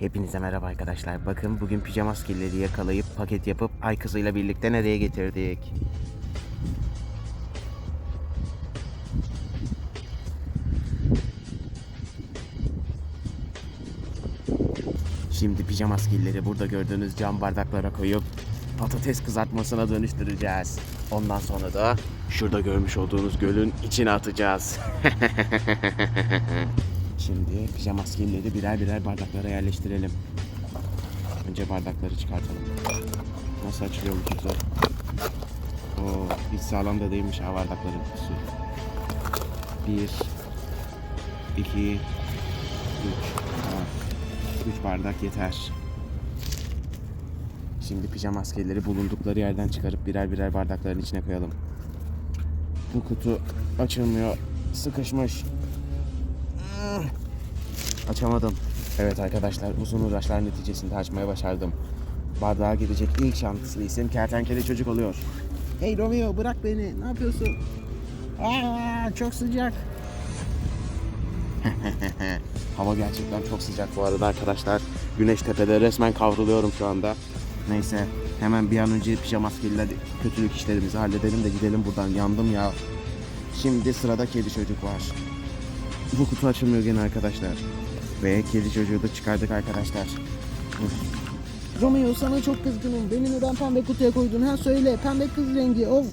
Hepinize merhaba arkadaşlar. Bakın bugün pijama skilleri yakalayıp paket yapıp ay kızıyla birlikte nereye getirdik? Şimdi pijama skilleri burada gördüğünüz cam bardaklara koyup patates kızartmasına dönüştüreceğiz. Ondan sonra da şurada görmüş olduğunuz gölün içine atacağız. Şimdi pijama skilleri birer birer bardaklara yerleştirelim. Önce bardakları çıkartalım. Nasıl açılıyor bu kutu? Oo, hiç sağlam da değilmiş ha bardakların kutusu. Bir, iki, üç. Tamam. Üç bardak yeter. Şimdi pijama maskeleri bulundukları yerden çıkarıp birer birer bardakların içine koyalım. Bu kutu açılmıyor. Sıkışmış. Açamadım. Evet arkadaşlar uzun uğraşlar neticesinde açmaya başardım. Bardağa girecek ilk şanslı isim kertenkele çocuk oluyor. Hey Romeo bırak beni ne yapıyorsun? Aa, çok sıcak. Hava gerçekten çok sıcak bu arada arkadaşlar. Güneş tepede resmen kavruluyorum şu anda. Neyse hemen bir an önce pijama maskeliyle kötülük işlerimizi halledelim de gidelim buradan. Yandım ya. Şimdi sırada kedi çocuk var. Bu kutu açılmıyor gene arkadaşlar. Ve kedi çocuğu da çıkardık arkadaşlar. Romeo sana çok kızgınım. Beni neden pembe kutuya koydun? Ha söyle pembe kız rengi of.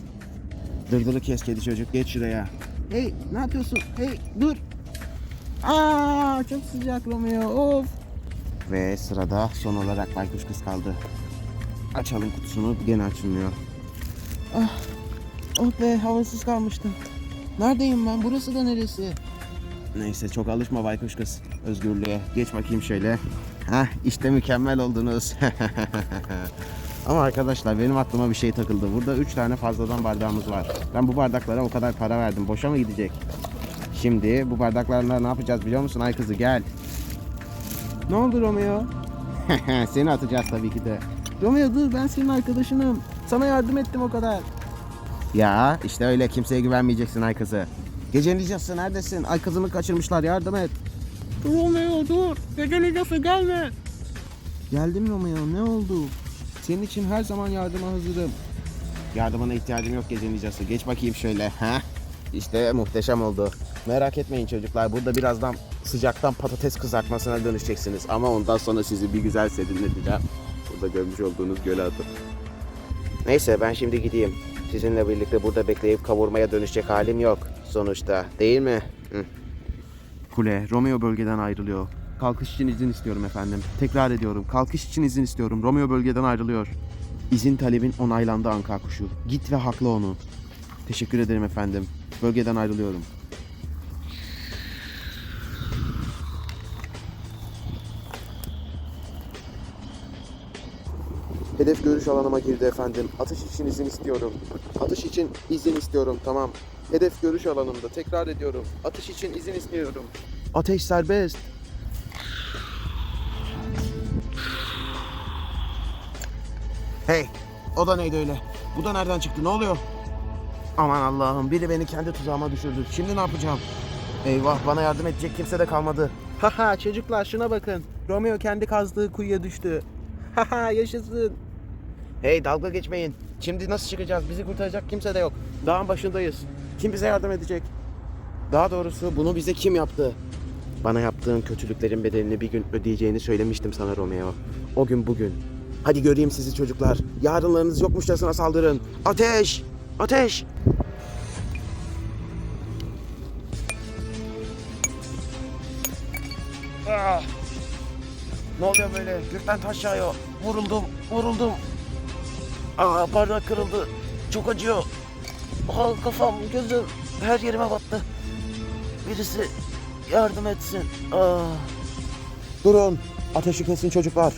Dırdırı kes kedi çocuk geç şuraya. Hey ne yapıyorsun? Hey dur. Aa çok sıcak Romeo of. Ve sırada son olarak baykuş kız kaldı. Açalım kutusunu gene açılmıyor. Oh be havasız kalmıştım. Neredeyim ben? Burası da neresi? Neyse çok alışma baykuş kız. Özgürlüğe. Geç bakayım şöyle. Heh işte mükemmel oldunuz. Ama arkadaşlar benim aklıma bir şey takıldı. Burada 3 tane fazladan bardağımız var. Ben bu bardaklara o kadar para verdim. Boşa mı gidecek? Şimdi bu bardaklarla ne yapacağız biliyor musun ay kızı gel. Ne oldu Romeo? Seni atacağız tabii ki de. Romeo dur ben senin arkadaşınım. Sana yardım ettim o kadar. Ya işte öyle kimseye güvenmeyeceksin ay kızı. Gece nicası neredesin? Ay kızımı kaçırmışlar yardım et. Romeo dur. Gece nicası gelme. Geldim Romeo ne oldu? Senin için her zaman yardıma hazırım. Yardımına ihtiyacım yok gece nicası. Geç bakayım şöyle. Ha? İşte muhteşem oldu. Merak etmeyin çocuklar. Burada birazdan sıcaktan patates kızartmasına dönüşeceksiniz. Ama ondan sonra sizi bir güzel serinleteceğim. Burada görmüş olduğunuz göle atıp. Neyse ben şimdi gideyim. Sizinle birlikte burada bekleyip kavurmaya dönüşecek halim yok. Sonuçta değil mi? Hı. Kule, Romeo bölgeden ayrılıyor. Kalkış için izin istiyorum efendim. Tekrar ediyorum. Kalkış için izin istiyorum. Romeo bölgeden ayrılıyor. İzin talebin onaylandı Anka kuşu. Git ve hakla onu. Teşekkür ederim efendim. Bölgeden ayrılıyorum. Hedef görüş alanıma girdi efendim. Atış için izin istiyorum. Atış için izin istiyorum tamam. Hedef görüş alanımda. Tekrar ediyorum. Atış için izin istiyorum. Ateş serbest. Hey, o da neydi öyle? Bu da nereden çıktı? Ne oluyor? Aman Allah'ım, biri beni kendi tuzağıma düşürdü. Şimdi ne yapacağım? Eyvah, bana yardım edecek kimse de kalmadı. Haha çocuklar şuna bakın. Romeo kendi kazdığı kuyuya düştü. Haha yaşasın. Hey, dalga geçmeyin. Şimdi nasıl çıkacağız? Bizi kurtaracak kimse de yok. Dağın başındayız. Kim bize yardım edecek? Daha doğrusu bunu bize kim yaptı? Bana yaptığın kötülüklerin bedelini bir gün ödeyeceğini söylemiştim sana Romeo. O gün bugün. Hadi göreyim sizi çocuklar. Yarınlarınız yokmuşçasına saldırın. Ateş! Ateş! Ah! Ne oluyor böyle? Gökten taş yağıyor. Vuruldum, vuruldum. Aa bardak kırıldı. Çok acıyor. Aa, kafam, gözüm, her yerime battı. Birisi yardım etsin. Aa. Durun. Ateşi kesin çocuklar.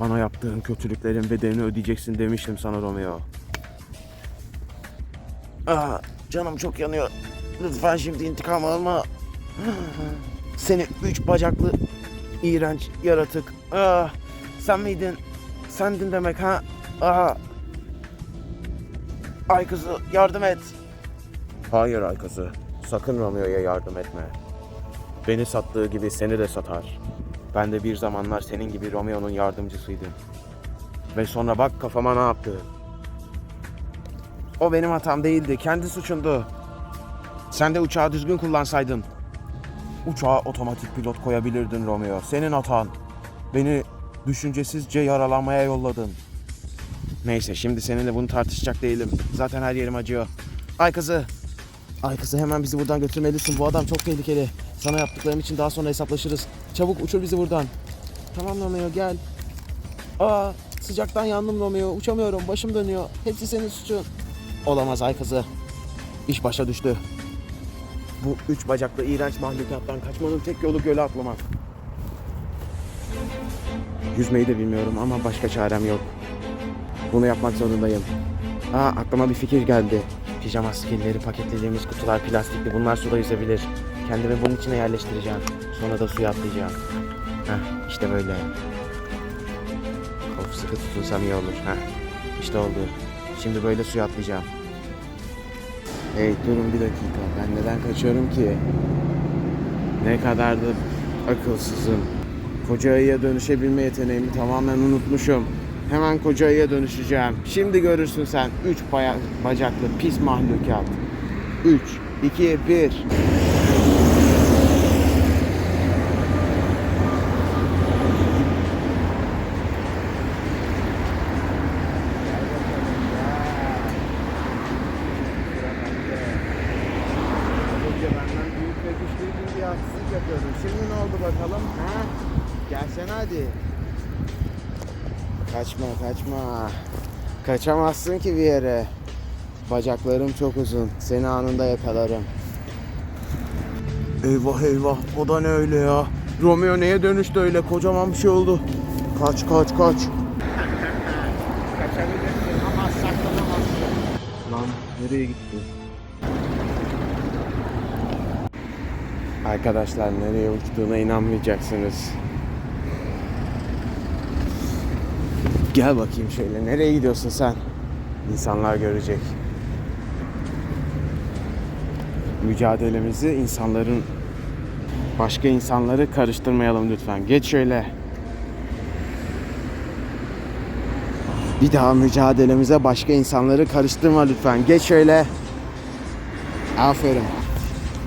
Bana yaptığın kötülüklerin bedelini ödeyeceksin demiştim sana Romeo. Aa, canım çok yanıyor. Lütfen şimdi intikam alma. Seni üç bacaklı iğrenç yaratık. Aa, sen miydin? Sendin demek ha? Aha. Ay kızı yardım et. Hayır ay kızı. sakın Romeo'ya yardım etme. Beni sattığı gibi seni de satar. Ben de bir zamanlar senin gibi Romeo'nun yardımcısıydım. Ve sonra bak kafama ne yaptı. O benim hatam değildi, kendi suçundu. Sen de uçağı düzgün kullansaydın. Uçağa otomatik pilot koyabilirdin Romeo. Senin hatan. Beni düşüncesizce yaralanmaya yolladın. Neyse şimdi seninle bunu tartışacak değilim. Zaten her yerim acıyor. Ay kızı. Ay kızı hemen bizi buradan götürmelisin. Bu adam çok tehlikeli. Sana yaptıklarım için daha sonra hesaplaşırız. Çabuk uçur bizi buradan. Tamam Romeo gel. Aa sıcaktan yandım Romeo. Uçamıyorum. Başım dönüyor. Hepsi senin suçun. Olamaz ay kızı. İş başa düştü. Bu üç bacaklı iğrenç mahlukattan kaçmanın tek yolu göle atlamak. Yüzmeyi de bilmiyorum ama başka çarem yok. Bunu yapmak zorundayım. Aa aklıma bir fikir geldi. Pijama skilleri paketlediğimiz kutular plastikli. Bunlar suda yüzebilir. Kendimi bunun içine yerleştireceğim. Sonra da suya atlayacağım. Heh işte böyle. Of sıkı tutunsam iyi olur. Heh işte oldu. Şimdi böyle suya atlayacağım. Hey durun bir dakika. Ben neden kaçıyorum ki? Ne kadar da akılsızım. Koca ayıya dönüşebilme yeteneğimi tamamen unutmuşum. Hemen koca ayıya dönüşeceğim. Şimdi görürsün sen. Üç baya- bacaklı pis mahlukat. Üç, iki, bir. Önce benden büyük ve güçlüydün diye haksızlık yapıyordun. Şimdi ne oldu bakalım? Ha? Gelsene hadi. Kaçma kaçma. Kaçamazsın ki bir yere. Bacaklarım çok uzun. Seni anında yakalarım. Eyvah eyvah. O da ne öyle ya? Romeo neye dönüştü öyle? Kocaman bir şey oldu. Kaç kaç kaç. Kaçabilirsin ama saklanamazsın. Lan nereye gitti? Arkadaşlar nereye uçtuğuna inanmayacaksınız. Gel bakayım şöyle. Nereye gidiyorsun sen? İnsanlar görecek. Mücadelemizi insanların başka insanları karıştırmayalım lütfen. Geç şöyle. Bir daha mücadelemize başka insanları karıştırma lütfen. Geç şöyle. Aferin.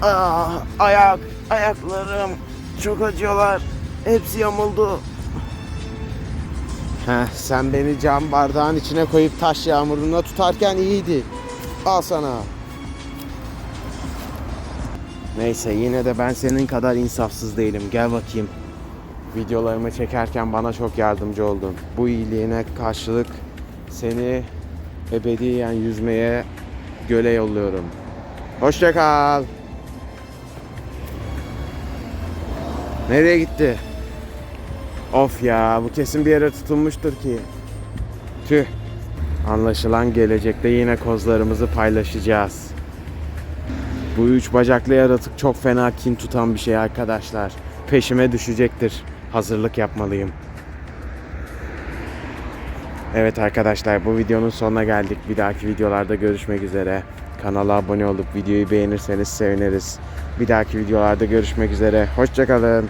Aa, ayak, ayaklarım çok acıyorlar. Hepsi yamuldu. Heh, sen beni cam bardağın içine koyup taş yağmuruna tutarken iyiydi. Al sana. Neyse yine de ben senin kadar insafsız değilim. Gel bakayım. Videolarımı çekerken bana çok yardımcı oldun. Bu iyiliğine karşılık seni ebediyen yüzmeye göle yolluyorum. Hoşça kal. Nereye gitti? Of ya bu kesin bir yere tutulmuştur ki. Tüh. Anlaşılan gelecekte yine kozlarımızı paylaşacağız. Bu üç bacaklı yaratık çok fena kin tutan bir şey arkadaşlar. Peşime düşecektir. Hazırlık yapmalıyım. Evet arkadaşlar bu videonun sonuna geldik. Bir dahaki videolarda görüşmek üzere. Kanala abone olup videoyu beğenirseniz seviniriz. Bir dahaki videolarda görüşmek üzere. Hoşçakalın.